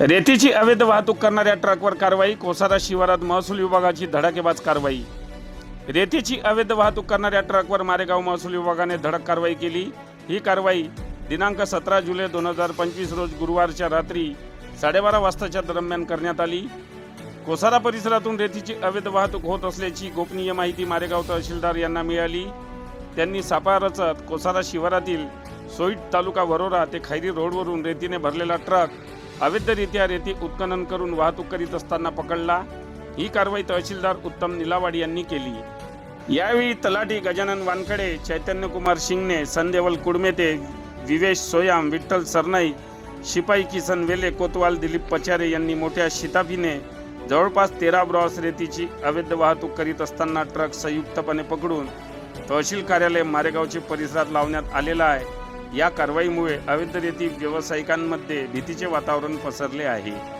रेतीची अवैध वाहतूक करणाऱ्या ट्रकवर कारवाई कोसारा शिवारात महसूल विभागाची धडाकेबाज कारवाई. रेतीची अवैध वाहतूक करणाऱ्या ट्रकवर मारेगाव महसूल विभागाने धडक कारवाई केली. ही कारवाई दिनांक सतरा जुलै दोन हजार पंचवीस रोज गुरुवारच्या रात्री साडेबारा वाजताच्या दरम्यान करण्यात आली. कोसारा परिसरातून रेतीची अवैध वाहतूक होत असल्याची गोपनीय माहिती मारेगाव तहसीलदार यांना मिळाली. त्यांनी सापा रचत कोसारा शिवारातील सोईट तालुका वरोरा ते खैरी रोडवरून रेतीने भरलेला ट्रक अवैधरित्या रेती उत्खनन करून वाहतूक करीत असताना पकडला. ही कारवाई तहसीलदार उत्तम निलावाड यांनी केली. यावेळी तलाठी गजानन वानखडे चैतन्यकुमार शिंगणे संदेवल कुडमेते विवेश सोयाम विठ्ठल सरनाई शिपाई किसन वेले कोतवाल दिलीप पचारे यांनी मोठ्या शिताफीने जवळपास तेरा ब्रॉस रेतीची अवैध वाहतूक करीत असताना ट्रक संयुक्तपणे पकडून तहसील कार्यालय मारेगावचे परिसरात लावण्यात आलेला आहे. या कारवाईमुळे अवैध रेती व्यावसायिकांमध्ये भीतीचे वातावरण पसरले आहे.